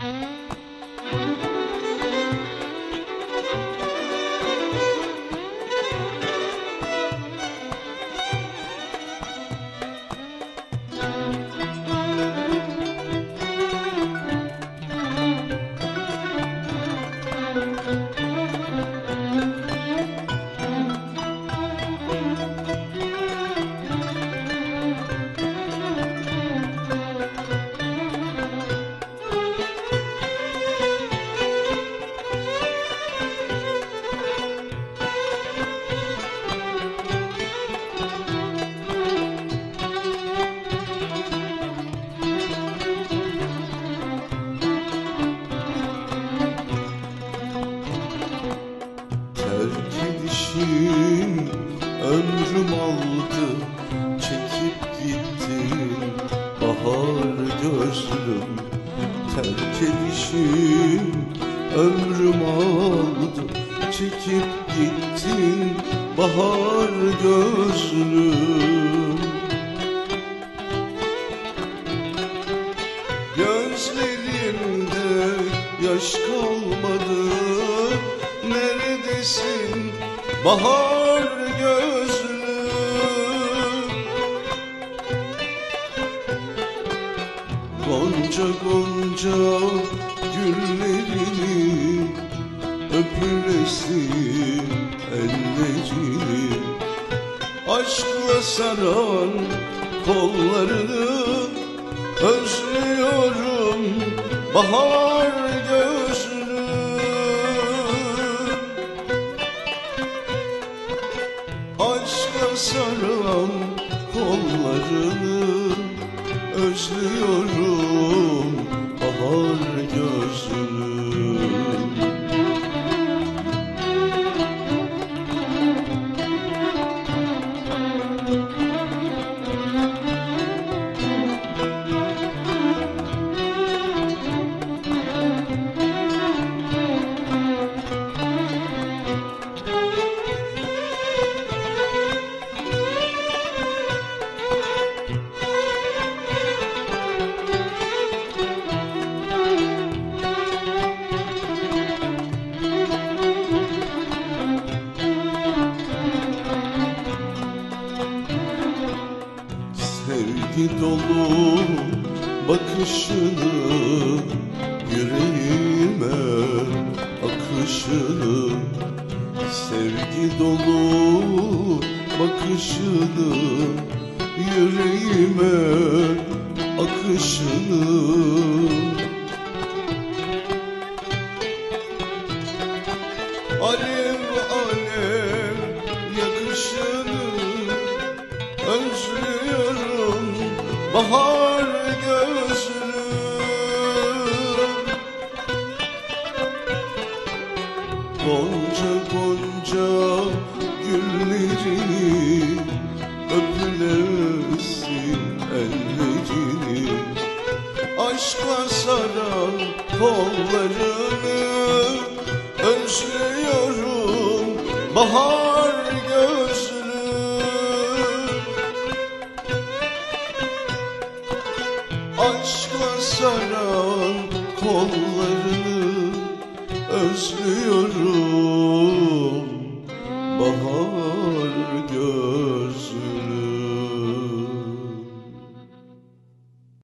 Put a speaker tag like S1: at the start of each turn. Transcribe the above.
S1: Terk edişin ömrüm aldı Çekip gittin bahar gözlüm Terk edişin ömrüm aldı Çekip gittin bahar gözlüm. Gözlerimde yaş kalmadı. Neredesin? Bahar Gonca gonca güllerini Öpülesin ellerini Aşkla saran kollarını Özlüyorum bahar Aşkla saran kollarını Özlüyorum Sevgi dolu bakışını Yüreğime akışını. Sevgi dolu bakışını Yüreğime akışını. Alev bahar gözlüm Gonca gonca gülleri Öpülesin ellerini Aşkla saran kollarını Özlüyorum. Bahar Aşkla saran kollarını özlüyorum. Bahar